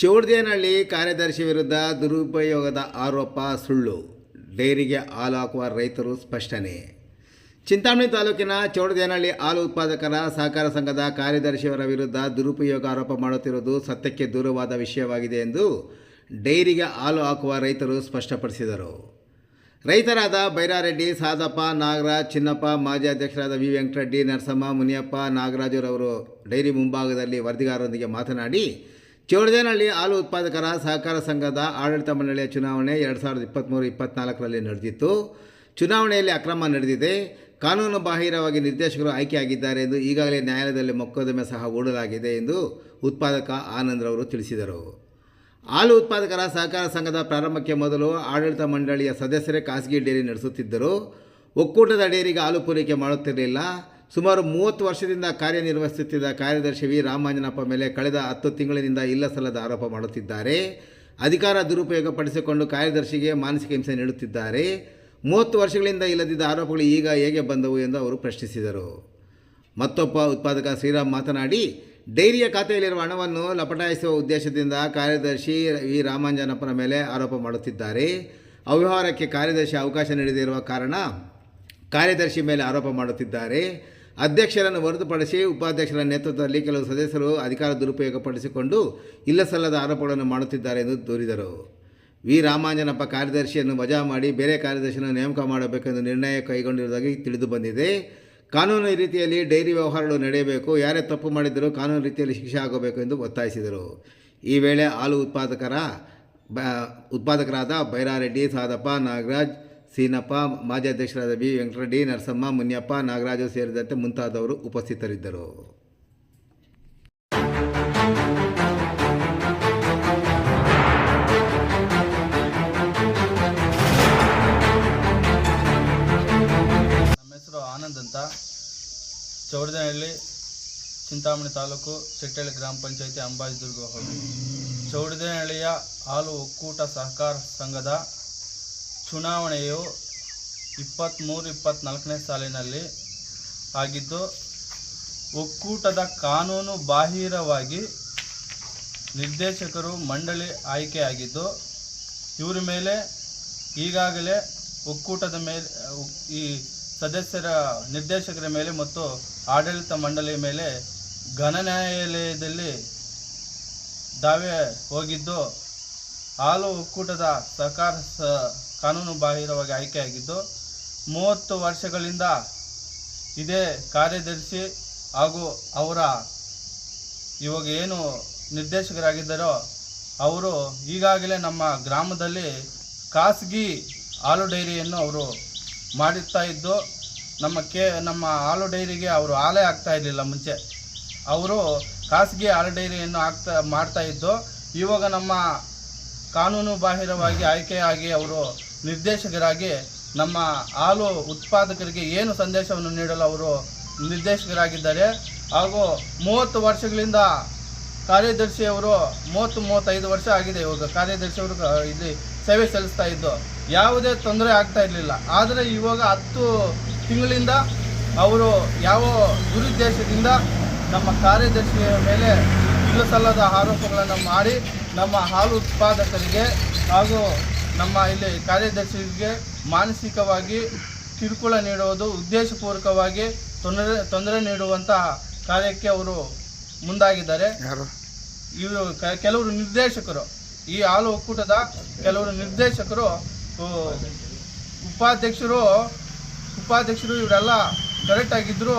ಚೌಡ್ದೇನಹಳ್ಳಿ ಕಾರ್ಯದರ್ಶಿ ವಿರುದ್ಧ ದುರುಪಯೋಗದ ಆರೋಪ ಸುಳ್ಳು. ಡೈರಿಗೆ ಹಾಲು ಹಾಕುವ ರೈತರು ಸ್ಪಷ್ಟನೆ. ಚಿಂತಾಮಣಿ ತಾಲೂಕಿನ ಚೌಡದೇನಹಳ್ಳಿ ಹಾಲು ಉತ್ಪಾದಕರ ಸಹಕಾರ ಸಂಘದ ಕಾರ್ಯದರ್ಶಿಯವರ ವಿರುದ್ಧ ದುರುಪಯೋಗ ಆರೋಪ ಮಾಡುತ್ತಿರುವುದು ಸತ್ಯಕ್ಕೆ ದೂರವಾದ ವಿಷಯವಾಗಿದೆ ಎಂದು ಡೈರಿಗೆ ಹಾಲು ಹಾಕುವ ರೈತರು ಸ್ಪಷ್ಟಪಡಿಸಿದರು. ರೈತರಾದ ಬೈರಾರೆಡ್ಡಿ, ಸಾದಪ್ಪ, ನಾಗರಾಜ್, ಚಿನ್ನಪ್ಪ, ಮಾಜಿ ಅಧ್ಯಕ್ಷರಾದ ವಿ. ವೆಂಕಟರೆಡ್ಡಿ, ನರಸಮ್ಮ, ಮುನಿಯಪ್ಪ ನಾಗರಾಜರವರು ಡೈರಿ ಮುಂಭಾಗದಲ್ಲಿ ವರದಿಗಾರರೊಂದಿಗೆ ಮಾತನಾಡಿ ಚೌಡದೇನಹಳ್ಳಿ ಹಾಲು ಉತ್ಪಾದಕರ ಸಹಕಾರ ಸಂಘದ ಆಡಳಿತ ಮಂಡಳಿಯ ಚುನಾವಣೆ ಎರಡು ಸಾವಿರದ ಇಪ್ಪತ್ತ್ಮೂರು ಇಪ್ಪತ್ತ್ನಾಲ್ಕರಲ್ಲಿ ನಡೆದಿತ್ತು. ಚುನಾವಣೆಯಲ್ಲಿ ಅಕ್ರಮ ನಡೆದಿದೆ. ಕಾನೂನು ಬಾಹಿರವಾಗಿ ನಿರ್ದೇಶಕರು ಆಯ್ಕೆಯಾಗಿದ್ದಾರೆ ಎಂದು ಈಗಾಗಲೇ ನ್ಯಾಯಾಲಯದಲ್ಲಿ ಮೊಕದ್ದಮೆ ಸಹ ಹೂಡಲಾಗಿದೆ ಎಂದು ಉತ್ಪಾದಕ ಆನಂದ್ರವರು ತಿಳಿಸಿದರು. ಹಾಲು ಉತ್ಪಾದಕರ ಸಹಕಾರ ಸಂಘದ ಪ್ರಾರಂಭಕ್ಕೆ ಮೊದಲು ಆಡಳಿತ ಮಂಡಳಿಯ ಸದಸ್ಯರೇ ಖಾಸಗಿ ಡೇರಿ ನಡೆಸುತ್ತಿದ್ದರು. ಒಕ್ಕೂಟದ ಡೇರಿಗೆ ಹಾಲು ಪೂರೈಕೆ ಮಾಡುತ್ತಿರಲಿಲ್ಲ. ಸುಮಾರು ಮೂವತ್ತು ವರ್ಷದಿಂದ ಕಾರ್ಯನಿರ್ವಹಿಸುತ್ತಿದ್ದ ಕಾರ್ಯದರ್ಶಿ ವಿ. ರಾಮಾಂಜನಪ್ಪ ಮೇಲೆ ಕಳೆದ ಹತ್ತು ತಿಂಗಳಿನಿಂದ ಇಲ್ಲ ಸಲ್ಲದ ಆರೋಪ ಮಾಡುತ್ತಿದ್ದಾರೆ. ಅಧಿಕಾರ ದುರುಪಯೋಗ ಪಡಿಸಿಕೊಂಡು ಕಾರ್ಯದರ್ಶಿಗೆ ಮಾನಸಿಕ ಹಿಂಸೆ ನೀಡುತ್ತಿದ್ದಾರೆ. ಮೂವತ್ತು ವರ್ಷಗಳಿಂದ ಇಲ್ಲದಿದ್ದ ಆರೋಪಗಳು ಈಗ ಹೇಗೆ ಬಂದವು ಎಂದು ಅವರು ಪ್ರಶ್ನಿಸಿದರು. ಮತ್ತೊಬ್ಬ ಉತ್ಪಾದಕ ಶ್ರೀರಾಮ್ ಮಾತನಾಡಿ, ಡೈರಿಯ ಖಾತೆಯಲ್ಲಿರುವ ಹಣವನ್ನು ಲಪಟಾಯಿಸುವ ಉದ್ದೇಶದಿಂದ ಕಾರ್ಯದರ್ಶಿ ವಿ. ರಾಮಾಂಜನಪ್ಪನ ಮೇಲೆ ಆರೋಪ ಮಾಡುತ್ತಿದ್ದಾರೆ. ಅವ್ಯವಹಾರಕ್ಕೆ ಕಾರ್ಯದರ್ಶಿ ಅವಕಾಶ ನೀಡದಿರುವ ಕಾರಣ ಕಾರ್ಯದರ್ಶಿ ಮೇಲೆ ಆರೋಪ ಮಾಡುತ್ತಿದ್ದಾರೆ. ಅಧ್ಯಕ್ಷರನ್ನು ಹೊರತುಪಡಿಸಿ ಉಪಾಧ್ಯಕ್ಷರ ನೇತೃತ್ವದಲ್ಲಿ ಕೆಲವು ಸದಸ್ಯರು ಅಧಿಕಾರ ದುರುಪಯೋಗಪಡಿಸಿಕೊಂಡು ಇಲ್ಲಸಲ್ಲದ ಆರೋಪಗಳನ್ನು ಮಾಡುತ್ತಿದ್ದಾರೆ ಎಂದು ದೂರಿದರು. ವಿ. ರಾಮಾಂಜನಪ್ಪ ಕಾರ್ಯದರ್ಶಿಯನ್ನು ವಜಾ ಮಾಡಿ ಬೇರೆ ಕಾರ್ಯದರ್ಶಿಯನ್ನು ನೇಮಕ ಮಾಡಬೇಕೆಂದು ನಿರ್ಣಯ ಕೈಗೊಂಡಿರುವುದಾಗಿ ತಿಳಿದು ಬಂದಿದೆ. ಕಾನೂನು ರೀತಿಯಲ್ಲಿ ಡೈರಿ ವ್ಯವಹಾರಗಳು ನಡೆಯಬೇಕು, ಯಾರೇ ತಪ್ಪು ಮಾಡಿದರೂ ಕಾನೂನು ರೀತಿಯಲ್ಲಿ ಶಿಕ್ಷೆ ಆಗಬೇಕು ಎಂದು ಒತ್ತಾಯಿಸಿದರು. ಈ ವೇಳೆ ಹಾಲು ಉತ್ಪಾದಕರ ಬ, ಉತ್ಪಾದಕರಾದ ಬೈರಾರೆಡ್ಡಿ, ಸಾದಪ್ಪ, ನಾಗರಾಜ್ ಸೀನಪ್ಪ, ಮಾಜಿ ಅಧ್ಯಕ್ಷರಾದ ಬಿ. ವೆಂಕಟರೆಡ್ಡಿ, ನರಸಮ್ಮ, ಮುನಿಯಪ್ಪ, ನಾಗರಾಜು ಸೇರಿದಂತೆ ಮುಂತಾದವರು ಉಪಸ್ಥಿತರಿದ್ದರು. ನಮ್ಮ ಹೆಸರು ಆನಂದ್ ಅಂತ. ಚೌಡದಹಳ್ಳಿ ಚಿಂತಾಮಣಿ ತಾಲೂಕು ಚಿಟ್ಟಳ್ಳಿ ಗ್ರಾಮ ಪಂಚಾಯತಿ ಅಂಬಾಜಿದುರ್ಗ ಹೋಗಿ ಚೌಡದಹಳ್ಳಿಯ ಹಾಲು ಒಕ್ಕೂಟ ಸಹಕಾರ ಸಂಘದ ಚುನಾವಣೆಯು ಇಪ್ಪತ್ತ್ಮೂರು ಇಪ್ಪತ್ತ್ನಾಲ್ಕನೇ ಸಾಲಿನಲ್ಲಿ ಆಗಿದ್ದು, ಒಕ್ಕೂಟದ ಕಾನೂನು ಬಾಹಿರವಾಗಿ ನಿರ್ದೇಶಕರು ಮಂಡಳಿ ಆಯ್ಕೆಯಾಗಿದ್ದು, ಇವರ ಮೇಲೆ ಈಗಾಗಲೇ ಒಕ್ಕೂಟದ ಮೇಲೆ, ಈ ಸದಸ್ಯರ ನಿರ್ದೇಶಕರ ಮೇಲೆ ಮತ್ತು ಆಡಳಿತ ಮಂಡಳಿಯ ಮೇಲೆ ಘನ ನ್ಯಾಯಾಲಯದಲ್ಲಿ ದಾವೆ ಹೋಗಿದ್ದು, ಹಾಲು ಒಕ್ಕೂಟದ ಸಹಕಾರ ಸ ಕಾನೂನು ಬಾಹಿರವಾಗಿ ಆಯ್ಕೆಯಾಗಿದ್ದು, ಮೂವತ್ತು ವರ್ಷಗಳಿಂದ ಇದೇ ಕಾರ್ಯದರ್ಶಿ ಹಾಗೂ ಅವರ ಇವಾಗ ಏನು ನಿರ್ದೇಶಕರಾಗಿದ್ದಾರೋ, ಅವರು ಈಗಾಗಲೇ ನಮ್ಮ ಗ್ರಾಮದಲ್ಲಿ ಖಾಸಗಿ ಹಾಲು ಡೈರಿಯನ್ನು ಅವರು ಮಾಡುತ್ತಾ ಇದ್ದು, ನಮ್ಮ ಕೆ, ನಮ್ಮ ಹಾಲು ಡೈರಿಗೆ ಅವರು ಹಾಲೇ ಆಗ್ತಾ ಇರಲಿಲ್ಲ ಮುಂಚೆ. ಅವರು ಖಾಸಗಿ ಹಾಲು ಡೈರಿಯನ್ನು ಆಗ್ತಾ, ಮಾಡ್ತಾ ಇದ್ದು, ಇವಾಗ ನಮ್ಮ ಕಾನೂನು ಬಾಹಿರವಾಗಿ ಆಯ್ಕೆಯಾಗಿ ಅವರು ನಿರ್ದೇಶಕರಾಗಿ ನಮ್ಮ ಹಾಲು ಉತ್ಪಾದಕರಿಗೆ ಏನು ಸಂದೇಶವನ್ನು ನೀಡಲು ಅವರು ನಿರ್ದೇಶಕರಾಗಿದ್ದಾರೆ. ಹಾಗೂ ಮೂವತ್ತು ವರ್ಷಗಳಿಂದ ಕಾರ್ಯದರ್ಶಿಯವರು ಮೂವತ್ತು ಮೂವತ್ತೈದು ವರ್ಷ ಆಗಿದೆ ಇವಾಗ. ಕಾರ್ಯದರ್ಶಿಯವರು ಇಲ್ಲಿ ಸೇವೆ ಸಲ್ಲಿಸ್ತಾ ಇದ್ದು. ಯಾವುದೇ ತೊಂದರೆ ಆಗ್ತಾ ಇರಲಿಲ್ಲ. ಆದರೆ ಇವಾಗ ಹತ್ತು ತಿಂಗಳಿಂದ ಅವರು ಯಾವ ದುರುದ್ದೇಶದಿಂದ ನಮ್ಮ ಕಾರ್ಯದರ್ಶಿಯ ಮೇಲೆ ಇಲ್ಲ ಸಲ್ಲದ ಆರೋಪಗಳನ್ನು ಮಾಡಿ ನಮ್ಮ ಹಾಲು ಉತ್ಪಾದಕರಿಗೆ ಹಾಗೂ ನಮ್ಮ ಇಲ್ಲಿ ಕಾರ್ಯದರ್ಶಿಗೆ ಮಾನಸಿಕವಾಗಿ ಕಿರುಕುಳ ನೀಡುವುದು ಉದ್ದೇಶಪೂರ್ವಕವಾಗಿ ತೊಂದರೆ ತೊಂದರೆ ನೀಡುವಂತಹ ಕಾರ್ಯಕ್ಕೆ ಅವರು ಮುಂದಾಗಿದ್ದಾರೆ. ಇವರು ಕೆಲವರು ನಿರ್ದೇಶಕರು. ಈ ಹಾಲು ಒಕ್ಕೂಟದ ಕೆಲವರು ನಿರ್ದೇಶಕರು ಉಪಾಧ್ಯಕ್ಷರು ಉಪಾಧ್ಯಕ್ಷರು ಇವರೆಲ್ಲ ಕರೆಕ್ಟ್ ಆಗಿದ್ರು.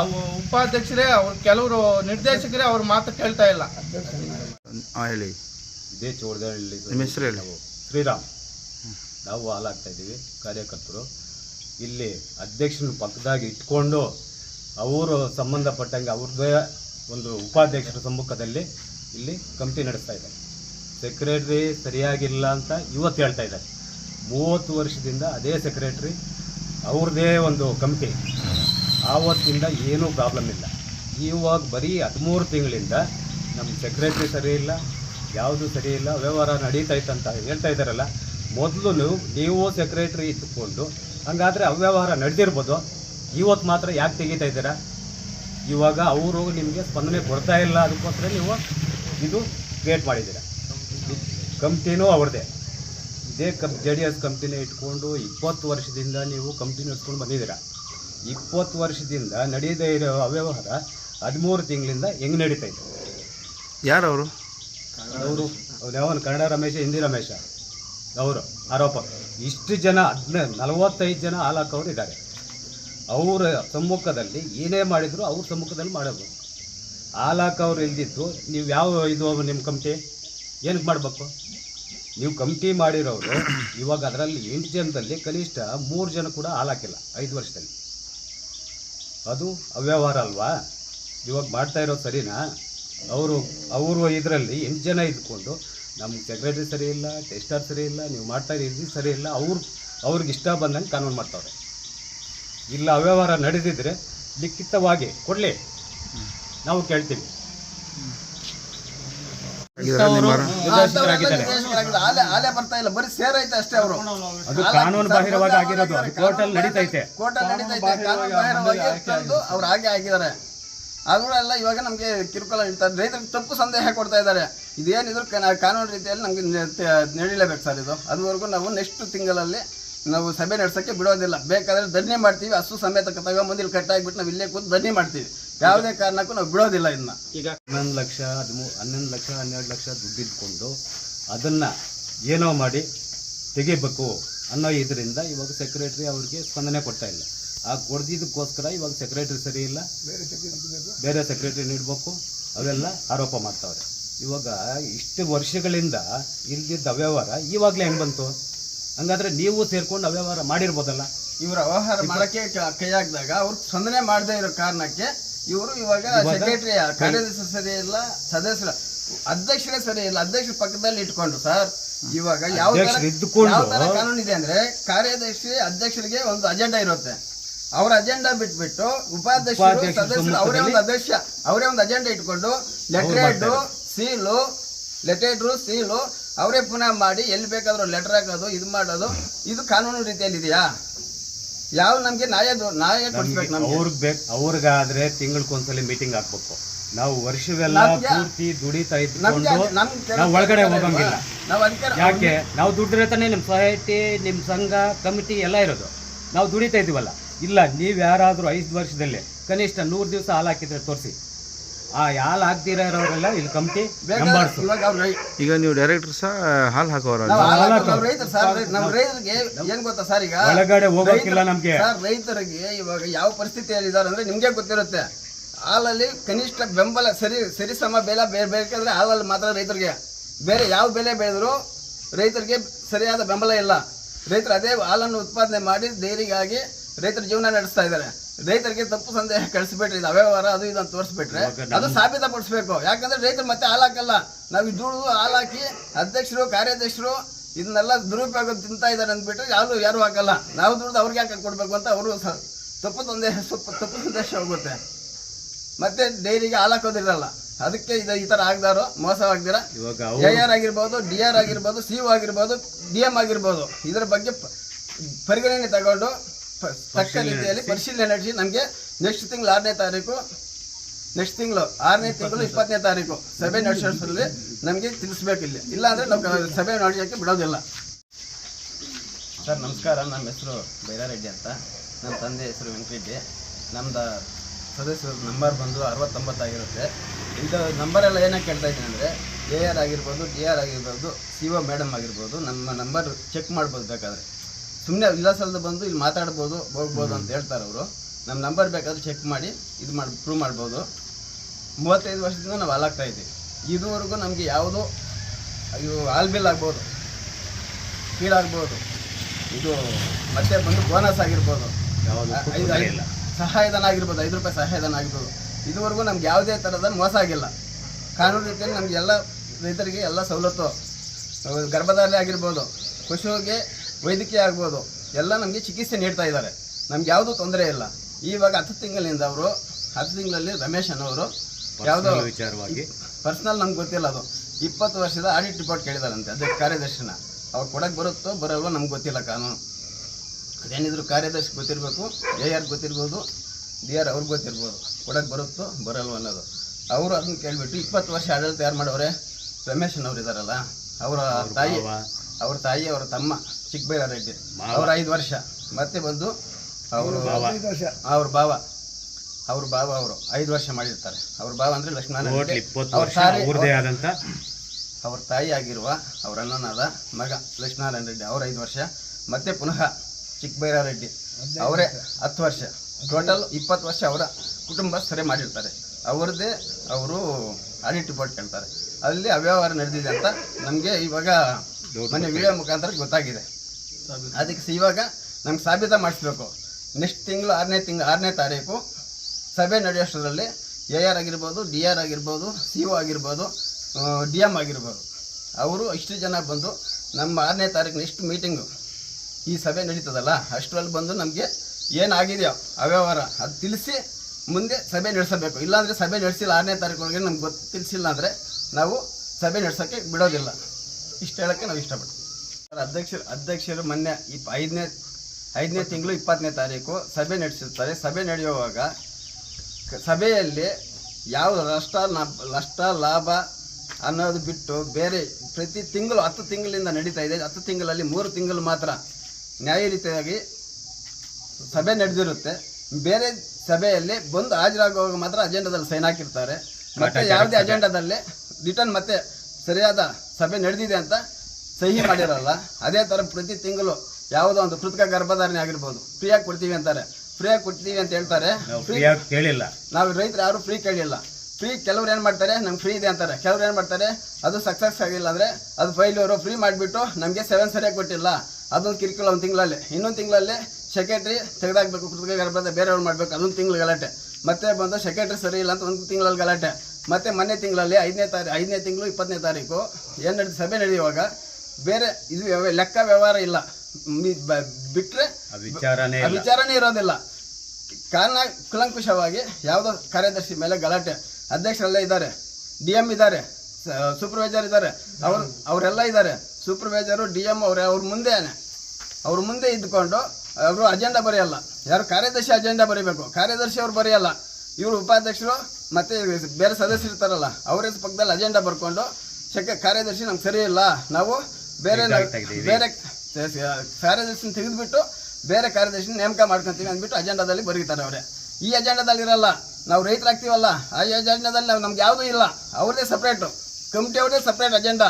ಅವು ಉಪಾಧ್ಯಕ್ಷರೇ ಅವ್ರು ಕೆಲವರು ನಿರ್ದೇಶಕರೇ ಅವ್ರ ಮಾತು ಕೇಳ್ತಾ ಇಲ್ಲ. ಹೇಳಿ. ನಿಮ್ಮ ಹೆಸರು ಶ್ರೀರಾಮ್. ನಾವು ಹಾಲಾಗ್ತಾ ಇದ್ದೀವಿ, ಕಾರ್ಯಕರ್ತರು. ಇಲ್ಲಿ ಅಧ್ಯಕ್ಷನ ಪಕ್ಕದಾಗಿ ಇಟ್ಕೊಂಡು ಅವರು ಸಂಬಂಧಪಟ್ಟಂಗೆ ಅವ್ರದ್ದೇ ಒಂದು ಉಪಾಧ್ಯಕ್ಷರ ಸಮ್ಮುಖದಲ್ಲಿ ಇಲ್ಲಿ ಕಮಿಟಿ ನಡೆಸ್ತಾ ಇದ್ದಾರೆ. ಸೆಕ್ರೆಟ್ರಿ ಸರಿಯಾಗಿಲ್ಲ ಅಂತ ಇವತ್ತು ಹೇಳ್ತಾ ಇದ್ದಾರೆ. ಮೂವತ್ತು ವರ್ಷದಿಂದ ಅದೇ ಸೆಕ್ರೆಟ್ರಿ, ಅವ್ರದ್ದೇ ಒಂದು ಕಮಿಟಿ. ಆವತ್ತಿಂದ ಏನೂ ಪ್ರಾಬ್ಲಮ್ ಇಲ್ಲ. ಇವಾಗ ಬರೀ ಹದಿಮೂರು ತಿಂಗಳಿಂದ ನಮ್ಮ ಸೆಕ್ರೆಟ್ರಿ ಸರಿ ಇಲ್ಲ, ಯಾವುದು ಸರಿ ಇಲ್ಲ ವ್ಯವಹಾರ ನಡೀತಾ ಇತ್ತಂತ ಹೇಳ್ತಾ ಇದ್ದಾರಲ್ಲ ಮೊದಲು ನೀವು ಸೆಕ್ರೆಟ್ರಿ ಇಟ್ಟುಕೊಂಡು ಹಂಗಾದರೆ ಅವ್ಯವಹಾರ ನಡೆದಿರ್ಬೋದು. ಇವತ್ತು ಮಾತ್ರ ಯಾಕೆ ತೆಗಿತಾ ಇದ್ದೀರಾ? ಇವಾಗ ಅವರು ನಿಮಗೆ ಸ್ಪಂದನೆ ಕೊಡ್ತಾ ಇಲ್ಲ ಅದಕ್ಕೋಸ್ಕರ ನೀವು ಇದು ಕ್ರಿಯೇಟ್ ಮಾಡಿದ್ದೀರ? ಕಂಪ್ನಿನೂ ಅವ್ರದ್ದೇ. ಇದೇ ಕಂಪ್ ಜೆ ಡಿ ಎಸ್ ಕಂಪ್ನಿನೇ ಇಟ್ಕೊಂಡು ಇಪ್ಪತ್ತು ವರ್ಷದಿಂದ ನೀವು ಕಂಪ್ನಿ ಇಟ್ಕೊಂಡು ಬಂದಿದ್ದೀರಾ? ಇಪ್ಪತ್ತು ವರ್ಷದಿಂದ ನಡೆಯದೇ ಇರೋ ಅವ್ಯವಹಾರ ಹದಿಮೂರು ತಿಂಗಳಿಂದ ಹೆಂಗೆ ನಡೀತಾ ಇತ್ತು ಯಾರು ಅವರು ಅವರು ಯಾವನು ಕನ್ನಡ ರಮೇಶ ಹಿಂದಿ ರಮೇಶ? ಅವರು ಆರೋಪ. ಇಷ್ಟು ಜನ ಹದಿನೈದು ನಲವತ್ತೈದು ಜನ ಹಾಲಾಕವ್ರು ಇದ್ದಾರೆ. ಅವರ ಸಮ್ಮುಖದಲ್ಲಿ ಏನೇ ಮಾಡಿದರೂ ಅವ್ರ ಸಮ್ಮುಖದಲ್ಲಿ ಮಾಡೋದು ಹಾಲಾಕವ್ರು ಇಲ್ದಿದ್ದು ನೀವು ಯಾವ ಇದು ನಿಮ್ಮ ಕಮಿಟಿ? ಏನಕ್ಕೆ ಮಾಡಬೇಕು? ನೀವು ಕಮಿಟಿ ಮಾಡಿರೋರು, ಇವಾಗ ಅದರಲ್ಲಿ ಎಂಟು ಜನದಲ್ಲಿ ಕನಿಷ್ಠ ಮೂರು ಜನ ಕೂಡ ಹಾಲಾಕಿಲ್ಲ ಐದು ವರ್ಷದಲ್ಲಿ. ಅದು ಅವ್ಯವಹಾರ ಅಲ್ವಾ? ಇವಾಗ ಮಾಡ್ತಾ ಇರೋ ಸರಿನಾ? ಅವರು ಅವರು ಇದರಲ್ಲಿ ಎಂಟು ಜನ ಇದ್ಕೊಂಡು ನಮ್ಮ ಸೆಕ್ರೆಟ್ರಿ ಸರಿ ಇಲ್ಲ ಟೆಸ್ಟರ್ ಸರಿ ಇಲ್ಲ ನೀವು ಮಾಡ್ತಾ ಇದ್ದೀವಿ ಸರಿ ಇಲ್ಲ ಅವ್ರು ಅವ್ರಿಗೆ ಇಷ್ಟ ಬಂದಂಗೆ ಕಾನೂನು ಮಾಡ್ತಾವ್ರೆ. ಇಲ್ಲ ಅವ್ಯವಹಾರ ನಡೆದಿದ್ರೆ ಲಿಖಿತವಾಗಿ ಕೊಡಲಿ. ನಾವು ಕೇಳ್ತೀವಿ. ಆಗಿದ್ದಾರೆ ನಿಮ್ಮ ಆಲೆ ಆಲೆ ಬರ್ತಾ ಇಲ್ಲ. ಬರೀ ಸೇರೈತೆ ಅಷ್ಟೇ ಅವರು. ಅದು ಕಾನೂನು ಬಾಹಿರವಾಗಿ ಆಗಿರೋದು ಕೋರ್ಟಲ್ಲಿ ನಡೀತೈತೆ. ಕೋರ್ಟಲ್ಲಿ ನಡೀತೈತೆ. ಕಾನೂನು ಬಾಹಿರವಾಗಿ ಅವ್ರು ಹಾಗೆ ಆಗಿದ್ದಾರೆ. ಅವರೆಲ್ಲ ಇವಾಗ ನಮಗೆ ಕಿರುಕುಳ ನೀಡ್ತಾರೆ ರೈತರಿಗೆ ತಪ್ಪು ಸಂದೇಹ ಕೊಡ್ತಾ ಇದ್ದಾರೆ. ಇದೇನಿದ್ರು ಕಾನೂನು ರೀತಿಯಲ್ಲಿ ನಮಗೆ ನಡೀಲೇಬೇಕು ಸರ್ ಇದು. ಅದುವರೆಗೂ ನಾವು ನೆಕ್ಸ್ಟ್ ತಿಂಗಳಲ್ಲಿ ನಾವು ಸಭೆ ನಡೆಸೋಕ್ಕೆ ಬಿಡೋದಿಲ್ಲ. ಬೇಕಾದರೆ ಧರಣಿ ಮಾಡ್ತೀವಿ, ಹಸು ಸಮೇತ ತಗೊಂಬಂದು ಇಲ್ಲಿ ಕಟ್ಟಾಗಿಬಿಟ್ಟು ನಾವು ಇಲ್ಲೇ ಕೂತು ಧರಣಿ ಮಾಡ್ತೀವಿ. ಯಾವುದೇ ಕಾರಣಕ್ಕೂ ನಾವು ಬಿಡೋದಿಲ್ಲ ಇದನ್ನ ಈಗ ಹನ್ನೊಂದು ಲಕ್ಷ, ಹದಿಮೂ, ಹನ್ನೊಂದು ಲಕ್ಷ, ಹನ್ನೆರಡು ಲಕ್ಷ ದುಡ್ಡು ಇಟ್ಕೊಂಡು ಅದನ್ನು ಏನೋ ಮಾಡಿ ತೆಗಿಬೇಕು ಅನ್ನೋ ಇದರಿಂದ ಇವಾಗ ಸೆಕ್ರೆಟ್ರಿ ಅವ್ರಿಗೆ ಸ್ಪಂದನೆ ಕೊಡ್ತಾ ಇಲ್ಲ. ಆ ಕೊಡ್ದಿದ್ದಕ್ಕೋಸ್ಕರ ಇವಾಗ ಸೆಕ್ರೆಟರಿ ಸರಿ ಇಲ್ಲ. ಬೇರೆ ಸೆಕ್ರೆಟರಿ ನೀಡಬೇಕು ಅವೆಲ್ಲ ಆರೋಪ ಮಾಡ್ತಾವ್ರೆ. ಇವಾಗ ಇಷ್ಟು ವರ್ಷಗಳಿಂದ ಇಲ್ದಿದ್ದ ಅವ್ಯವಹಾರ ಇವಾಗಲೇ ಹೆಂಗೆ ಬಂತು? ಹಂಗಾದ್ರೆ ನೀವು ಸೇರ್ಕೊಂಡು ಅವ್ಯವಹಾರ ಮಾಡಿರ್ಬೋದಲ್ಲ? ಇವರ ವ್ಯವಹಾರ ಮಾಡಕ್ಕೆ ಕ- ಹಾಕಿದಾಗ ಅವ್ರು ಸ್ಪಂದನೆ ಮಾಡದೇ ಇರೋ ಕಾರಣಕ್ಕೆ ಇವರು ಇವಾಗ ಸೆಕ್ರೆಟರಿ ಕಾರ್ಯದರ್ಶಿ ಸರಿ ಇಲ್ಲ ಸದಸ್ಯರ ಅಧ್ಯಕ್ಷರೇ ಸರಿ ಇಲ್ಲ ಅಧ್ಯಕ್ಷರ ಪಕ್ಕದಲ್ಲಿ ಇಟ್ಕೊಂಡು ಸರ್ ಇವಾಗ ಯಾವ ತರ ಕಾನೂನು ಇದೆ ಅಂದ್ರೆ ಕಾರ್ಯದರ್ಶಿ ಅಧ್ಯಕ್ಷರಿಗೆ ಒಂದು ಅಜೆಂಡಾ ಇರುತ್ತೆ. ಅವ್ರ ಅಜೆಂಡಾ ಬಿಟ್ಬಿಟ್ಟು ಉಪಾಧ್ಯಕ್ಷರು ಸದಸ್ಯರು ಅವರೇ ಒಂದು ಅಧ್ಯಕ್ಷ ಅವರೇ ಒಂದು ಅಜೆಂಡಾ ಇಟ್ಕೊಂಡು ಲೆಟರೇಡ್ ಸೀಲು ಲೆಟರೇಡ್ರು ಸೀಲು ಅವರೇ ಪುನಃ ಮಾಡಿ ಎಲ್ಲಿ ಬೇಕಾದ್ರೂ ಲೆಟರ್ ಹಾಕೋದು ಇದು ಮಾಡೋದು. ಇದು ಕಾನೂನು ರೀತಿಯಲ್ಲಿ ಇದೆಯಾ? ಯಾವ ನಮಗೆ ನ್ಯಾಯ ನ್ಯಾಯ ಕೊಡಿಸ್ಬೇಕು ನಮ್ಗೆ? ಅವ್ರಿಗೆ ಬೇಕು ಅವ್ರಿಗಾದ್ರೆ ತಿಂಗಳಿಗೊಂದ್ಸಲಿ ಮೀಟಿಂಗ್ ಹಾಕ್ಬೇಕು. ನಾವು ವರ್ಷವೆಲ್ಲ ಪೂರ್ತಿ ದುಡಿತಾ ಇದ್ದು ಇದ್ಕೊಂಡು ನಾವು ಒಳಗಡೆ ಹೋಗಂಗಿಲ್ಲ ಯಾಕೆ? ನಾವು ದುಡ್ಡಿರತಾನೆ ನಿಮ್ ನಿಮ್ಮ ಸೊಸೈಟಿ ನಿಮ್ಮ ಸಂಘ ಕಮಿಟಿ ಎಲ್ಲ ಇರೋದು. ನಾವು ದುಡಿತಾ ಇದೀವಲ್ಲ ಇಲ್ಲ ನೀವು ಯಾರಾದರೂ ಐದು ವರ್ಷದಲ್ಲಿ ಕನಿಷ್ಠ ನೂರು ದಿವಸ ಹಾಲು ಹಾಕಿದ್ರೆ ತೋರಿಸಿ. ಆ ಹಾಲು ಹಾಕ್ದಿರ ಇರೋರೆಲ್ಲ ಇಲ್ಲಿ ಕಮಿಟಿ ಬೇಕಾದ್ರೆ ಮೆಂಬರ್ಸ್ ಇವಾಗ ಅವ್ರು ರೈ- ಈಗ ನೀವು ಡೈರೆಕ್ಟರ್ ಸಹ ಹಾಲು ಹಾಕೋರ ನಾವು ಹಾಳಾಗ್ತೀವಿ. ನಾವು ರೈತರು ಸರ್ ನಮ್ಮ ರೈತರಿಗೆ ಏನ್ ಗೊತ್ತಾ ಸರ್ ಈಗ? ಒಳಗಡೆ ಹೋಗೋಕಿಲ್ಲ ನಮಗೆ ನಮ್ಗೆ. ಸರ್ ರೈತರಿಗೆ ಇವಾಗ ಯಾವ ಪರಿಸ್ಥಿತಿಯಲ್ಲಿ ಇದಾರೆ ಅಂದ್ರೆ ನಿಮ್ಗೆ ಗೊತ್ತಿರುತ್ತೆ. ಹಾಲಲ್ಲಿ ಕನಿಷ್ಠ ಬೆಂಬಲ ಸರಿ ಸರಿ ಸಮ ಬೆಲೆ ಬೇರೆ ಬೇಕಾದ್ರೆ ಹಾಲಲ್ಲಿ ಮಾತ್ರ ರೈತರಿಗೆ. ಬೇರೆ ಯಾವ ಬೆಲೆ ಬೆಳೆದ್ರು ರೈತರಿಗೆ ಸರಿಯಾದ ಬೆಂಬಲ ಇಲ್ಲ. ರೈತರು ಅದೇ ಹಾಲನ್ನು ಉತ್ಪಾದನೆ ಮಾಡಿ ಡೈರಿಗಾಗಿ ರೈತರ ಜೀವನ ನಡೆಸ್ತಾ ಇದ್ದಾರೆ. ರೈತರಿಗೆ ತಪ್ಪು ಸಂದೇಹ ಕಳಿಸ್ಬಿಟ್ರೆ ಇದು ಅವ್ಯವಹಾರ ಅದು ಇದು ಅಂತ ತೋರಿಸ್ಬಿಟ್ರೆ ಅದು ಸಾಬೀತಪಡಿಸ್ಬೇಕು ಯಾಕಂದ್ರೆ ರೈತರು ಮತ್ತೆ ಹಾಲಾಕಲ್ಲ. ನಾವು ದುಡಿದು ಹಾಲಾಕಿ ಹಾಕಿ ಅಧ್ಯಕ್ಷರು ಕಾರ್ಯಾಧ್ಯಕ್ಷರು ಇದನ್ನೆಲ್ಲ ದುರುಪಯೋಗ ತಿಂತಾ ಇದ್ದಾರೆ ಅಂದ್ಬಿಟ್ರೆ ಯಾರು ಯಾರು ಹಾಕಲ್ಲ. ನಾವು ದುಡಿದು ಅವ್ರಿಗೆ ಯಾಕೆ ಕೊಡ್ಬೇಕು ಅಂತ ಅವರು ತಪ್ಪು ಸಂದೇಶ ತಪ್ಪು ಸಂದೇಶ ಹೋಗುತ್ತೆ. ಮತ್ತೆ ಡೈರಿಗೆ ಹಾಲಾಕೋದಿರಲ್ಲ. ಅದಕ್ಕೆ ಇದು ಈ ಥರ ಆಗ್ದಾರೋ ಮೋಸ ಆಗ್ದಿರ. ಎ ಆರ್ ಆಗಿರ್ಬೋದು ಡಿ ಆರ್ ಆಗಿರ್ಬೋದು ಸಿ ಒ ಆಗಿರ್ಬೋದು ಡಿ ಎಂ ಆಗಿರ್ಬೋದು. ಇದರ ಬಗ್ಗೆ ಪರಿಗಣನೆ ತಗೊಂಡು ತಕ್ಕ ರೀತಿಯಲ್ಲಿ ಪರಿಶೀಲನೆ ನಡೆಸಿ. ನಮಗೆ ನೆಕ್ಸ್ಟ್ ತಿಂಗಳು ಆರನೇ ತಾರೀಕು. ನೆಕ್ಸ್ಟ್ ತಿಂಗಳು ಆರನೇ ತಿಂಗಳು ಇಪ್ಪತ್ತನೇ ತಾರೀಕು. ಸಭೆ ನಡೆಸೋದ್ರಲ್ಲಿ ನಮಗೆ ತಿಳಿಸ್ಬೇಕು ಇಲ್ಲಿ. ಇಲ್ಲ ಅಂದರೆ ನಾವು ಸಭೆ ನಡೆಸೋಕ್ಕೆ ಬಿಡೋದಿಲ್ಲ. ಸರ್ ನಮಸ್ಕಾರ. ನಮ್ಮ ಹೆಸರು ಬೈರಾರೆಡ್ಡಿ ಅಂತ. ನಮ್ಮ ತಂದೆ ಹೆಸರು ವೆಂಕಟರೆಡ್ಡಿ. ನಮ್ದು ಸದಸ್ಯರ ನಂಬರ್ ಬಂದು ಅರವತ್ತೊಂಬತ್ತಾಗಿರುತ್ತೆ ಇದು ನಂಬರೆಲ್ಲ ಏನಕ್ಕೆ ಕೇಳ್ತಾ ಇದ್ದೀನಿ ಅಂದರೆ ಎ ಆರ್ ಆಗಿರ್ಬೋದು ಡಿ ಆರ್ ಆಗಿರ್ಬೋದು ಸಿ ಒ ಮೇಡಮ್ ಆಗಿರ್ಬೋದು ನಮ್ಮ ನಂಬರ್ ಚೆಕ್ ಮಾಡ್ಬೋದು ಬೇಕಾದ್ರೆ. ಸುಮ್ಮನೆ ವಿಲಾಸಲ್ದು ಬಂದು ಇಲ್ಲಿ ಮಾತಾಡ್ಬೋದು ಹೋಗ್ಬೋದು ಅಂತ ಹೇಳ್ತಾರೆ ಅವರು. ನಮ್ಮ ನಂಬರ್ ಬೇಕಾದ್ರೆ ಚೆಕ್ ಮಾಡಿ ಇದು ಮಾಡಿ ಪ್ರೂವ್ ಮಾಡ್ಬೋದು. ಮೂವತ್ತೈದು ವರ್ಷದಿಂದ ನಾವು ಹಾಲಾಗ್ತಾ ಇದ್ದೀವಿ. ಇದುವರೆಗೂ ನಮಗೆ ಯಾವುದೋ ಇವು ಆಲ್ ಬಿಲ್ ಆಗ್ಬೋದು ಕೀಳಾಗ್ಬೋದು ಇದು ಮತ್ತೆ ಬಂದು ಬೋನಸ್ ಆಗಿರ್ಬೋದು. ಸಹಾಯಧನ ಆಗಿರ್ಬೋದು ಐದು ರೂಪಾಯಿ ಸಹಾಯಧನ ಆಗಿರ್ಬೋದು. ಇದುವರೆಗೂ ನಮ್ಗೆ ಯಾವುದೇ ಥರದ ಮೋಸ ಆಗಿಲ್ಲ. ಕಾನೂನು ರೀತಿಯಲ್ಲಿ ನಮ್ಗೆ ಎಲ್ಲ ರೈತರಿಗೆ ಎಲ್ಲ ಸವಲತ್ತು. ಗರ್ಭಧಾರಣೆ ಆಗಿರ್ಬೋದು. ಪಶುವಿಗೆ ವೈದ್ಯಕೀಯ ಆಗ್ಬೋದು ಎಲ್ಲ ನಮಗೆ ಚಿಕಿತ್ಸೆ ನೀಡ್ತಾ ಇದ್ದಾರೆ. ನಮ್ಗೆ ಯಾವುದೂ ತೊಂದರೆ ಇಲ್ಲ. ಇವಾಗ ಹತ್ತು ತಿಂಗಳಿಂದ ಅವರು ಹತ್ತು ತಿಂಗಳಲ್ಲಿ ರಮೇಶ್ ಅನ್ನೋರು ಯಾವುದೋ ವಿಚಾರವಾಗಿ. ಪರ್ಸ್ನಲ್ ನಮ್ಗೆ ಗೊತ್ತಿಲ್ಲ ಅದು. ಇಪ್ಪತ್ತು ವರ್ಷದ ಆಡಿಟ್ ರಿಪೋರ್ಟ್ ಕೇಳಿದಾರಂತೆ ಅದೇ ಕಾರ್ಯದರ್ಶಿನ. ಅವ್ರು ಕೊಡಕ್ಕೆ ಬರುತ್ತೋ ಬರಲ್ವೋ ನಮ್ಗೆ ಗೊತ್ತಿಲ್ಲ ಕಾನೂನು. ಅದೇನಿದ್ರು ಕಾರ್ಯದರ್ಶಿ ಗೊತ್ತಿರಬೇಕು ಎ ಆರ್ ಗೊತ್ತಿರ್ಬೋದು ಡಿ ಆರ್ ಅವ್ರಿಗೆ ಗೊತ್ತಿರ್ಬೋದು ಕೊಡಕ್ಕೆ ಬರುತ್ತೋ ಬರಲ್ವೋ ಅನ್ನೋದು. ಅವರು ಅದನ್ನ ಕೇಳಿಬಿಟ್ಟು ಇಪ್ಪತ್ತು ವರ್ಷ ಆಡಳಿತ ಯಾರು ಮಾಡೋರೆ? ರಮೇಶನ್ ಅವ್ರು ಇದ್ದಾರಲ್ಲ ಅವರ ತಾಯಿ. ಅವ್ರ ತಾಯಿ ಅವರ ತಮ್ಮ ಚಿಕ್ಕಬೈರ ರೆಡ್ಡಿ ಅವ್ರ ಐದು ವರ್ಷ. ಮತ್ತೆ ಬಂದು ಅವರು ಅವ್ರ ಬಾವ. ಅವ್ರ ಬಾವ. ಅವರು ಐದು ವರ್ಷ ಮಾಡಿರ್ತಾರೆ. ಅವ್ರ ಬಾವ ಅಂದ್ರೆ ಲಕ್ಷ್ಮಣ ತಾಯಿ ಅವ್ರ ತಾಯಿ ಆಗಿರುವ ಅವ್ರ ಅಣ್ಣನಾದ ಮಗ ಲಕ್ಷ್ಮೀನಾರಾಯಣ ರೆಡ್ಡಿ ಅವ್ರ ಐದು ವರ್ಷ. ಮತ್ತೆ ಪುನಃ ಚಿಕ್ಕಬೈರ ರೆಡ್ಡಿ ಅವರೇ ಹತ್ತು ವರ್ಷ. ಟೋಟಲ್ ಇಪ್ಪತ್ತು ವರ್ಷ ಅವರ ಕುಟುಂಬ ಸರಿ ಮಾಡಿರ್ತಾರೆ. ಅವ್ರದ್ದೇ ಅವರು ಆಡಿಟ್ ರಿಪೋರ್ಟ್ ಕೇಳ್ತಾರೆ. ಅಲ್ಲಿ ಅವ್ಯವಹಾರ ನಡೆದಿದೆ ಅಂತ ನಮಗೆ ಇವಾಗ ಮೊನ್ನೆ ವಿಡಿಯೋ ಮುಖಾಂತರ ಗೊತ್ತಾಗಿದೆ. ಅದಕ್ಕೆ ಇವಾಗ ನಮ್ಗೆ ಸಾಬೀತ ಮಾಡಿಸ್ಬೇಕು. ನೆಕ್ಸ್ಟ್ ತಿಂಗಳು ಆರನೇ ತಿಂಗಳು ಆರನೇ ತಾರೀಕು ಸಭೆ ನಡೆಯೋಷ್ಟರಲ್ಲಿ ಎ ಆರ್ ಆಗಿರ್ಬೋದು ಡಿ ಆರ್ ಆಗಿರ್ಬೋದು ಸಿ ಒ ಆಗಿರ್ಬೋದು ಡಿ ಎಂ ಆಗಿರ್ಬೋದು. ಅವರು ಇಷ್ಟು ಜನ ಬಂದು ನಮ್ಮ ಆರನೇ ತಾರೀಕು ನೆಕ್ಸ್ಟ್ ಮೀಟಿಂಗು ಈ ಸಭೆ ನಡೀತದಲ್ಲ ಅಷ್ಟರಲ್ಲಿ ಬಂದು ನಮಗೆ ಏನಾಗಿದೆಯೋ ಅವ್ಯವಹಾರ ಅದು ತಿಳಿಸಿ ಮುಂದೆ ಸಭೆ ನಡೆಸಬೇಕು. ಇಲ್ಲಾಂದರೆ ಸಭೆ ನಡೆಸಿಲ್ಲ ಆರನೇ ತಾರೀಕು ನಮ್ಗೆ ಗೊತ್ತು ತಿಳಿಸಿಲ್ಲ ಅಂದರೆ ನಾವು ಸಭೆ ನಡೆಸೋಕ್ಕೆ ಬಿಡೋದಿಲ್ಲ. ಇಷ್ಟು ಹೇಳೋಕ್ಕೆ ನಾವು ಇಷ್ಟಪಡ್ತೀವಿ. ಸರ್, ಅಧ್ಯಕ್ಷರು ಅಧ್ಯಕ್ಷರು ಮೊನ್ನೆ ಇಪ್ಪ ಐದನೇ ಐದನೇ ತಿಂಗಳು ಇಪ್ಪತ್ತನೇ ತಾರೀಕು ಸಭೆ ನಡೆಸಿರ್ತಾರೆ. ಸಭೆ ನಡೆಯುವಾಗ ಸಭೆಯಲ್ಲಿ ಯಾವ ನಷ್ಟ ನಷ್ಟ ಲಾಭ ಅನ್ನೋದು ಬಿಟ್ಟು ಬೇರೆ ಪ್ರತಿ ತಿಂಗಳು ಹತ್ತು ತಿಂಗಳಿಂದ ನಡೀತಾ ಇದೆ. ಹತ್ತು ತಿಂಗಳಲ್ಲಿ ಮೂರು ತಿಂಗಳು ಮಾತ್ರ ನ್ಯಾಯ ರೀತಿಯಾಗಿ ಸಭೆ ನಡೆದಿರುತ್ತೆ. ಬೇರೆ ಸಭೆಯಲ್ಲಿ ಬಂದು ಹಾಜರಾಗುವಾಗ ಮಾತ್ರ ಅಜೆಂಡಾದಲ್ಲಿ ಸೈನ್ ಹಾಕಿರ್ತಾರೆ. ಮತ್ತೆ ಯಾವುದೇ ಅಜೆಂಡಾದಲ್ಲಿ ರಿಟರ್ನ್ ಮತ್ತೆ ಸರಿಯಾದ ಸಭೆ ನಡೆದಿದೆ ಅಂತ ಸಹಿ ಮಾಡಿರಲ್ಲ. ಅದೇ ಥರ ಪ್ರತಿ ತಿಂಗಳು ಯಾವುದೋ ಒಂದು ಕೃತಕ ಗರ್ಭಧಾರಣೆ ಆಗಿರ್ಬೋದು. ಫ್ರೀಯಾಗಿ ಕೊಡ್ತೀವಿ ಅಂತಾರೆ. ಫ್ರೀಯಾಗಿ ಕೊಡ್ತೀವಿ ಅಂತ ಹೇಳ್ತಾರೆ. ಕೇಳಿಲ್ಲ. ನಾವು ರೈತರು ಯಾರು ಫ್ರೀ ಕೇಳಿಲ್ಲ. ಫ್ರೀ ಕೆಲವ್ರು ಏನು ಮಾಡ್ತಾರೆ? ನಮ್ಗೆ ಫ್ರೀ ಇದೆ ಅಂತಾರೆ. ಕೆಲವ್ರು ಏನು ಮಾಡ್ತಾರೆ? ಅದು ಸಕ್ಸಸ್ ಆಗಿಲ್ಲ ಅಂದರೆ ಅದು ಫೈಲ್ಯೂರು ಫ್ರೀ ಮಾಡಿಬಿಟ್ಟು ನಮಗೆ ಸೆವೆನ್ ಸರಿಯಾಗಿ ಕೊಟ್ಟಿಲ್ಲ. ಅದೊಂದು ಕಿರಿಕಿಲ್ಲ ಒಂದು ತಿಂಗಳಲ್ಲಿ. ಇನ್ನೊಂದು ತಿಂಗಳಲ್ಲಿ ಸೆಕ್ರೆಟ್ರಿ ತೆಗೆದಾಕ್ಬೇಕು ಕೃತಕ ಗರ್ಭದ ಬೇರೆಯವ್ರು ಮಾಡಬೇಕು. ಅದೊಂದು ತಿಂಗಳು ಗಲಾಟೆ. ಮತ್ತೆ ಬಂದು ಸೆಕ್ರೆಟ್ರಿ ಸರಿ ಇಲ್ಲ ಅಂತ ಒಂದು ತಿಂಗಳಲ್ಲಿ ಗಲಾಟೆ. ಮತ್ತೆ ಮೊನ್ನೆ ತಿಂಗಳಲ್ಲಿ ಐದನೇ ತಾರೀಕು ಐದನೇ ತಿಂಗಳು ಇಪ್ಪತ್ತನೇ ತಾರೀಕು ಏನು ನಡೆದು ಸಭೆ ನಡೆಯುವಾಗ ಬೇರೆ ಇದು ಲೆಕ್ಕ ವ್ಯವಹಾರ ಇಲ್ಲ. ಬಿಟ್ಟರೆ ವಿಚಾರನೇ ಇರೋದಿಲ್ಲ. ಕಾರಣ ಕುಲಂಕುಷವಾಗಿ ಯಾವುದೋ ಕಾರ್ಯದರ್ಶಿ ಮೇಲೆ ಗಲಾಟೆ. ಅಧ್ಯಕ್ಷರೆಲ್ಲ ಇದ್ದಾರೆ. ಡಿ ಎಂ ಇದ್ದಾರೆ. ಸೂಪರ್ವೈಸರ್ ಇದ್ದಾರೆ. ಅವರು ಅವರೆಲ್ಲ ಇದ್ದಾರೆ. ಸೂಪರ್ವೈಸರು ಡಿ ಎಂ ಅವ್ರೆ ಅವ್ರ ಮುಂದೆ ಅವ್ರ ಮುಂದೆ ಇದ್ದುಕೊಂಡು ಅವರು ಅಜೆಂಡಾ ಬರೆಯಲ್ಲ. ಯಾರು ಕಾರ್ಯದರ್ಶಿ ಅಜೆಂಡಾ ಬರೀಬೇಕು. ಕಾರ್ಯದರ್ಶಿ ಅವ್ರು ಬರೆಯಲ್ಲ. ಇವರು ಉಪಾಧ್ಯಕ್ಷರು ಮತ್ತೆ ಬೇರೆ ಸದಸ್ಯರು ಇರ್ತಾರಲ್ಲ ಅವರ ಪಕ್ಕದಲ್ಲಿ ಅಜೆಂಡಾ ಬರ್ಕೊಂಡು ಶಕ ಕಾರ್ಯದರ್ಶಿ ನಮ್ಗೆ ಸರಿ ಇಲ್ಲ ನಾವು ಬೇರೆ ಬೇರೆ ಕಾರ್ಯದರ್ಶಿನ ತೆಗೆದುಬಿಟ್ಟು ಬೇರೆ ಕಾರ್ಯದರ್ಶಿ ನೇಮಕ ಮಾಡ್ಕೊಂತೀವಿ ಅಂದ್ಬಿಟ್ಟು ಅಜೆಂಡಾದಲ್ಲಿ ಬರೀತಾರೆ ಅವರೇ. ಈ ಅಜೆಂಡಾದಲ್ಲಿ ಇರಲ್ಲ ನಾವು ರೈತರಾಗ್ತೀವಲ್ಲ ಆ ಅಜೆಂಡಾದಲ್ಲಿ ನಾವು ನಮ್ಗೆ ಯಾವುದೂ ಇಲ್ಲ ಅವ್ರದೇ ಸಪ್ರೇಟು ಕಮಿಟಿ ಅವ್ರದ್ದೇ ಸಪ್ರೇಟ್ ಅಜೆಂಡಾ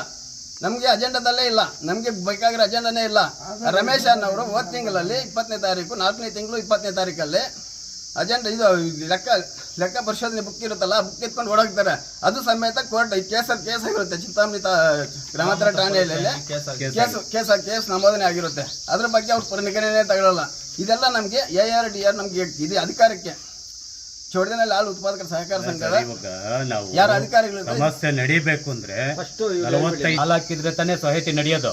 ನಮಗೆ ಅಜೆಂಡಾದಲ್ಲೇ ಇಲ್ಲ ನಮಗೆ ಬೇಕಾಗಿರೋ ಅಜೆಂಡಾನೇ ಇಲ್ಲ. ರಮೇಶ್ ಅನ್ನೋರು ಹೋದ ತಿಂಗಳಲ್ಲಿ ಇಪ್ಪತ್ತನೇ ತಾರೀಕು ನಾಲ್ಕನೇ ತಿಂಗಳು ಇಪ್ಪತ್ತನೇ ತಾರೀಕಲ್ಲಿ ಅಜೆಂಡಾ ಇದು ಲೆಕ್ಕ ಲೆಕ್ಕ ಪರಿಶೋಧನೆ ಬುಕ್ ಇರುತ್ತಲ್ಲ ಬುಕ್ ಎತ್ಕೊಂಡು ಓಡೋಗ್ತಾರೆ. ಅದು ಸಮೇತ ಕೋರ್ಟ್ ಕೇಸಲ್ಲಿ ಕೇಸ್ ಆಗಿರುತ್ತೆ. ಚಿಂತಾಮಣಿ ತಾ ಗ್ರಾಮಾಂತರ ಠಾಣೆಯಲ್ಲಿ ಕೇಸ್ ಕೇಸ್ ಕೇಸ್ ನಮೋದನೆ ಆಗಿರುತ್ತೆ. ಅದ್ರ ಬಗ್ಗೆ ಅವ್ರು ಪರಿಗಣನೆ ತಗೊಳ್ಳಲ್ಲ ಇದೆಲ್ಲ ನಮಗೆ ಎ ಆರ್ ಡಿ ಆರ್ ನಮಗೆ ಇದೆ ಅಧಿಕಾರಕ್ಕೆ. ಚೌಡದಲ್ಲಿ ಹಾಲು ಉತ್ಪಾದಕರ ಸಹಕಾರ ಸಂಘದ ಯಾರು ಅಧಿಕಾರಿಗಳು ಸಮಸ್ಯೆ ನಡೀಬೇಕು ಅಂದ್ರೆ ಹಾಲು ಹಾಕಿದ್ರೆ ತಾನೇ ಸೊಸೈಟಿ ನಡೆಯೋದು.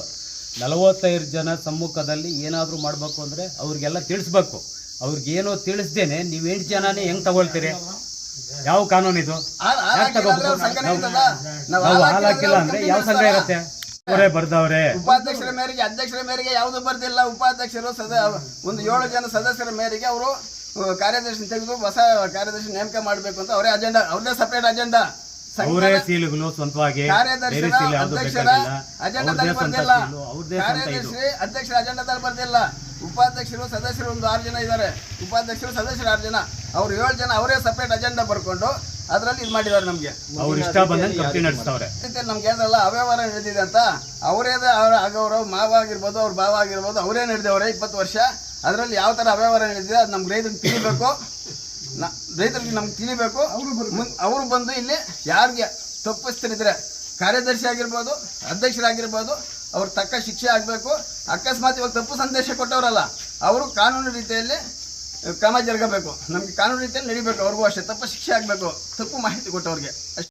ನಲವತ್ತೈದು ಜನ ಸಮ್ಮುಖದಲ್ಲಿ ಏನಾದರೂ ಮಾಡಬೇಕು ಅಂದ್ರೆ ಅವ್ರಿಗೆಲ್ಲ ತಿಳಿಸ್ಬೇಕು. ಅವ್ರಿಗೇನೋ ತಿಳಿಸ್ದೇನೆ ನೀವು ಎಂಟು ಜನಾನೇ ಹೆಂಗ್ ತಗೊಳ್ತೀರಿ? ಯಾವ ಕಾನೂನು ಇದು? ನಾವು ಹಾಲ್ ಹಾಕಿಲ್ಲ ಅಂದ್ರೆ ಯಾವ ಸಂಘ? ಇರುತ್ತೆ? ಅವರೇ ಬರ್ದವ್ರೆ. ಉಪಾಧ್ಯಕ್ಷರ ಮೇರೆಗೆ ಅಧ್ಯಕ್ಷರ ಮೇರೆಗೆ ಯಾವುದು ಬರ್ದಿಲ್ಲ. ಉಪಾಧ್ಯಕ್ಷರು ಸದ ಒಂದು ಏಳು ಜನ ಸದಸ್ಯರ ಮೇರೆಗೆ ಅವರು ಕಾರ್ಯದರ್ಶಿ ತೆಗೆದು ಹೊಸ ಕಾರ್ಯದರ್ಶಿ ನೇಮಕ ಮಾಡಬೇಕು ಅಂತ ಅವರೇ ಅಜೆಂಡಾ. ಅವ್ರದೇ ಸಪರೇಟ್ ಅಜೆಂಡಾ ಅವರೇ ಸೀಲುಗಳು ಸ್ವಂತವಾಗಿ ಯಾವ್ದು ಅಧ್ಯಕ್ಷರ ಅಜೆಂಡಾದಲ್ಲಿ ಬರ್ದಿಲ್ಲ. ಕಾರ್ಯದರ್ಶಿ ಅಧ್ಯಕ್ಷರ ಅಜೆಂಡಾದಲ್ಲಿ ಬರ್ದಿಲ್ಲ. ಉಪಾಧ್ಯಕ್ಷರು ಸದಸ್ಯರು ಒಂದು ಆರು ಜನ ಇದ್ದಾರೆ. ಉಪಾಧ್ಯಕ್ಷರು ಸದಸ್ಯರು ಆರು ಜನ. ಅವ್ರು ಏಳು ಜನ ಅವರೇ ಸಪ್ರೇಟ್ ಅಜೆಂಡಾ ಬರ್ಕೊಂಡು ಅದರಲ್ಲಿ ಇದು ಮಾಡಿದ್ದಾರೆ ನಮಗೆ. ಅವ್ರ ಇಷ್ಟ ಬಂದಂಗೆ ಕಂಪ್ನಿ ನಡೆಸ್ತವ್ರೆ. ರೀತಿಯಲ್ಲಿ ನಮ್ಗೆ ಏನಲ್ಲ ಅವ್ಯವಹಾರ ನಡೆದಿದೆ ಅಂತ. ಅವರೇ ಅವರ ಆಗವರು ಮಾವ ಆಗಿರ್ಬೋದು ಅವ್ರ ಭಾವ ಆಗಿರ್ಬೋದು ಅವರೇ ನಡೆದವ್ರೆ ಇಪ್ಪತ್ತು ವರ್ಷ. ಅದರಲ್ಲಿ ಯಾವ ಥರ ಅವ್ಯವಹಾರ ನಡೆದಿದೆ ಅದು ನಮ್ಗೆ ರೈತರಿಗೆ ತಿಳಿಬೇಕು. ರೈತರಿಗೆ ನಮ್ಗೆ ತಿಳಿಬೇಕು. ಅವರು ಬಂದು ಇಲ್ಲಿ ಯಾರಿಗೆ ತಪ್ಪಿಸ್ತಿರಿದ್ರೆ ಕಾರ್ಯದರ್ಶಿ ಆಗಿರ್ಬೋದು ಅಧ್ಯಕ್ಷರಾಗಿರ್ಬೋದು ಅವ್ರ ತಕ್ಕ ಶಿಕ್ಷೆ ಆಗಬೇಕು. ಅಕಸ್ಮಾತ್ ಇವಾಗ ತಪ್ಪು ಸಂದೇಶ ಕೊಟ್ಟವರಲ್ಲ, ಅವರು ಕಾನೂನು ರೀತಿಯಲ್ಲಿ ಕ್ರಮ ಜರುಗಬೇಕು. ನಮಗೆ ಕಾನೂನು ರೀತಿಯಲ್ಲಿ ನಡಿಬೇಕು, ಅವ್ರಿಗೂ ಅಷ್ಟೇ. ತಪ್ಪು ಶಿಕ್ಷೆ ಆಗಬೇಕು. ತಪ್ಪು ಮಾಹಿತಿ ಕೊಟ್ಟವ್ರಿಗೆ. ಅಷ್ಟೇ.